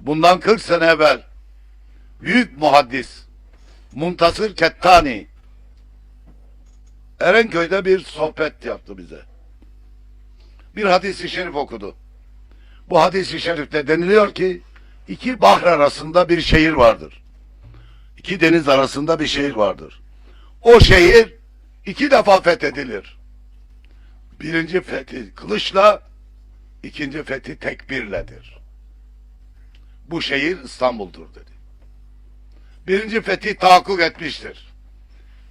bundan 40 sene evvel büyük muhaddis Muntasır Kettani Erenköy'de bir sohbet yaptı bize. Bir hadis-i şerif okudu. Bu hadis-i şerifte deniliyor ki iki bahr arasında bir şehir vardır. İki deniz arasında bir şehir vardır. O şehir iki defa fethedilir. Birinci fethi kılıçla, ikinci fethi tekbirledir. Bu şehir İstanbul'dur dedi. Birinci fethi tahakkuk etmiştir.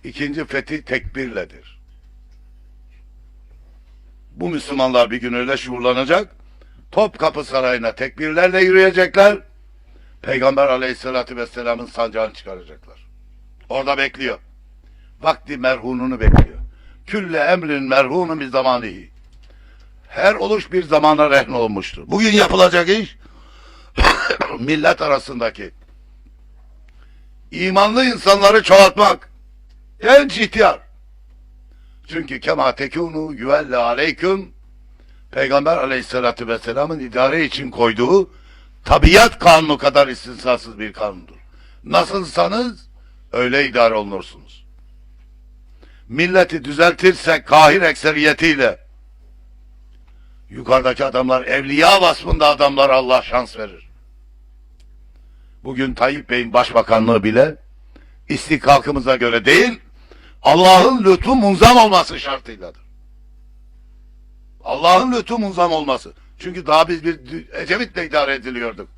İkinci fethi tekbirledir. Bu Müslümanlar bir gün öyle şuurlanacak. Topkapı Sarayı'na tekbirlerle yürüyecekler. Peygamber Aleyhisselatü Vesselam'ın sancağını çıkaracaklar. Orada bekliyor. Vakti merhununu bekliyor. Külle emrin merhunun bir zamanihi. Her oluş bir zamana rehn olmuştur. Bugün yapılacak iş millet arasındaki imanlı insanları çoğaltmak. Genç ihtiyar. Çünkü kema tekunu yüvelle aleyküm Peygamber aleyhissalatü vesselamın idare için koyduğu tabiat kanunu kadar istisnasız bir kanundur. Nasılsanız öyle idare olunursunuz. Milleti düzeltirsek kahir ekseriyetiyle yukarıdaki adamlar evliya vasfında adamlar Allah şans verir. Bugün Tayyip Bey'in başbakanlığı bile istikakımıza göre değil Allah'ın lütfu munzam olması şartıyladır. Allah'ın lütfu munzam olması. Çünkü daha biz bir Ecevit'le idare ediliyorduk.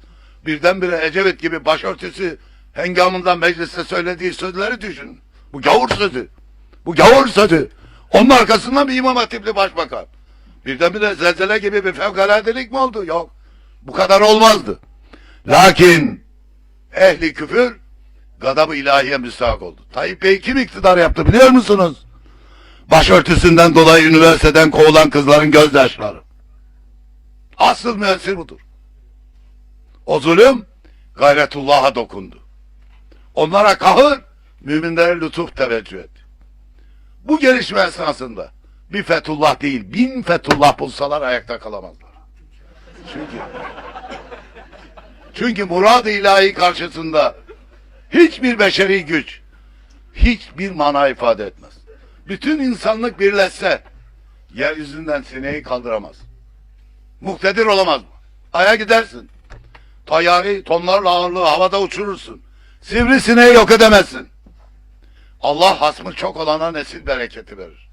Birdenbire Ecevit gibi başörtüsü hengamından mecliste söylediği sözleri düşün. Bu gavur sözü. Bu gavur sözü. Onun arkasından bir imam hatipli başbakan. Birdenbire zelzele gibi bir fevkaladelik mi oldu? Yok. Bu kadar olmazdı. Lakin ehli küfür gadab-ı ilahiye müstahak oldu. Tayyip Bey kim iktidar yaptı biliyor musunuz? Başörtüsünden dolayı üniversiteden kovulan kızların gözyaşları. Asıl müessir budur. O zulüm gayretullah'a dokundu. Onlara kahır, müminlere lütuf teveccüh etti. Bu gelişme esnasında bir Fethullah değil, bin Fethullah bulsalar ayakta kalamazlar. Çünkü çünkü murad-ı ilahi karşısında hiçbir beşeri güç hiçbir mana ifade etmez. Bütün insanlık birleşse yeryüzünden sineği kaldıramaz. Muktedir olamaz mı? Aya gidersin. Tayyari tonlarla ağırlığı havada uçurursun. Sivrisineği yok edemezsin. Allah hasmı çok olana nesil bereketi verir.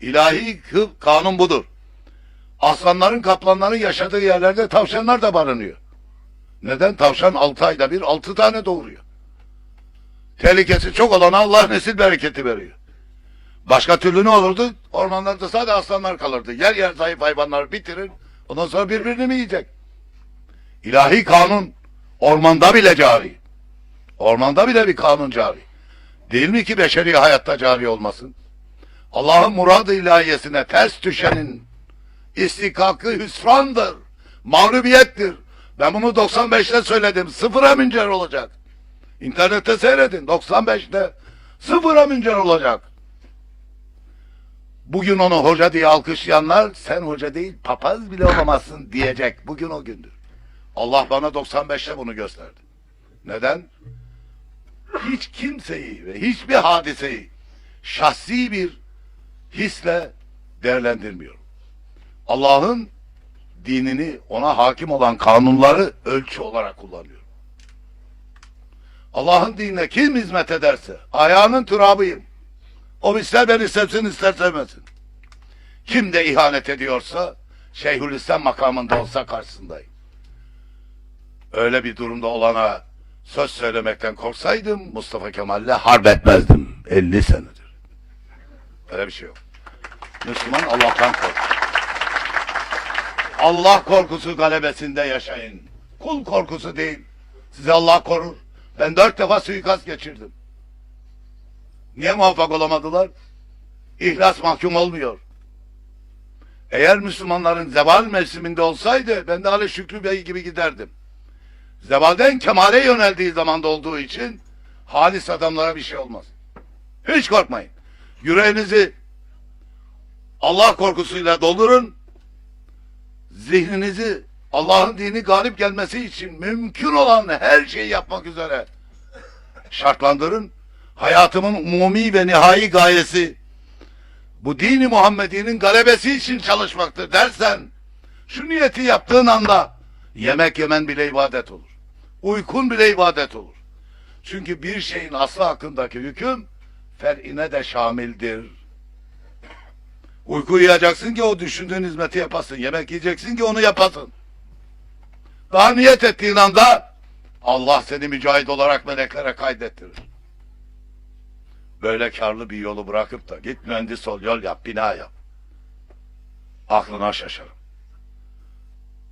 İlahi kanun budur. Aslanların, kaplanların yaşadığı yerlerde tavşanlar da barınıyor. Neden? Tavşan altı ayda bir altı tane doğuruyor. Tehlikesi çok olana Allah nesil bereketi veriyor. Başka türlü ne olurdu? Ormanlarda sadece aslanlar kalırdı. Yer yer zayıf hayvanlar bitirir. Ondan sonra birbirini mi yiyecek? İlahi kanun ormanda bile cari. Ormanda bile bir kanun cari. Değil mi ki beşeri hayatta cari olmasın? Allah'ın muradı ilahiyesine ters düşenin istikakı hüsrandır. Mağlubiyettir. Ben bunu 95'te söyledim. Sıfıra müncer olacak. İnternette seyredin. 95'te sıfıra müncer olacak. Bugün onu hoca diye alkışlayanlar sen hoca değil papaz bile olamazsın diyecek. Bugün o gündür. Allah bana 95'te bunu gösterdi. Neden? Hiç kimseyi ve hiçbir hadiseyi şahsi bir hisle değerlendirmiyorum. Allah'ın dinini ona hakim olan kanunları ölçü olarak kullanıyorum. Allah'ın dinine kim hizmet ederse ayağının turabıyım. O ister beni sevsin ister sevmesin. Kim de ihanet ediyorsa Şeyhülislam makamında olsa karşısındayım. Öyle bir durumda olana söz söylemekten korksaydım Mustafa Kemal'le harp etmezdim. 50 senedir. Öyle bir şey yok. Müslüman Allah'tan korkar. Allah korkusu galebesinde yaşayın. Kul korkusu değil. Sizi Allah korur. Ben dört defa suikast geçirdim. Niye muvaffak olamadılar? İhlas mahkum olmuyor. Eğer Müslümanların zeval mevsiminde olsaydı ben de Ali Şükrü Bey gibi giderdim. Zevalden kemale yöneldiği zamanda olduğu için halis adamlara bir şey olmaz. Hiç korkmayın. Yüreğinizi Allah korkusuyla doldurun. Zihninizi Allah'ın dini galip gelmesi için mümkün olan her şeyi yapmak üzere şartlandırın. Hayatımın umumi ve nihai gayesi bu dini Muhammedi'nin galebesi için çalışmaktır dersen şu niyeti yaptığın anda yemek yemen bile ibadet olur. Uykun bile ibadet olur. Çünkü bir şeyin aslı hakkındaki hüküm fer'ine de şamildir. Uyku uyuyacaksın ki o düşündüğün hizmeti yapasın. Yemek yiyeceksin ki onu yapasın. Daha niyet ettiğin anda Allah seni mücahit olarak meleklere kaydettirir. Böyle karlı bir yolu bırakıp da git mühendis ol, yol yap, bina yap. Aklına şaşarım.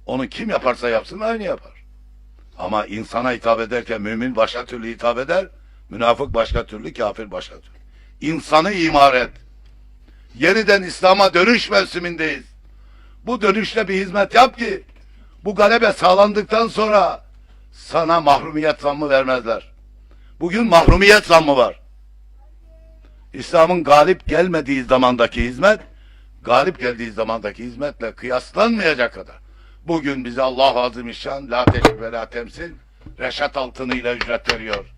Onu kim yaparsa yapsın aynı yapar. Ama insana hitap ederken mümin başka türlü hitap eder, münafık başka türlü, kafir başka türlü. İnsanı imar et. Yeniden İslam'a dönüş mevsimindeyiz. Bu dönüşle bir hizmet yap ki bu galebe sağlandıktan sonra sana mahrumiyet zammı vermezler. Bugün mahrumiyet zammı var. İslam'ın galip gelmediği zamandaki hizmet, galip geldiği zamandaki hizmetle kıyaslanmayacak kadar. Bugün bize Allah Azimüşşan la teşrif ve la temsil reşat altınıyla ücret veriyor.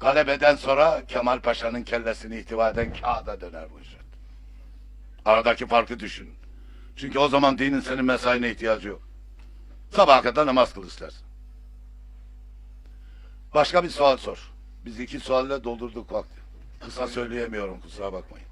Galebeden sonra Kemal Paşa'nın kellesini ihtiva eden kağıda döner bu ücret. Aradaki farkı düşün. Çünkü o zaman dinin senin mesaine ihtiyacı yok. Sabaha kadar namaz kıl istersin. Başka bir sual sor. Biz iki sualle doldurduk vakti. Kısa söyleyemiyorum kusura bakmayın.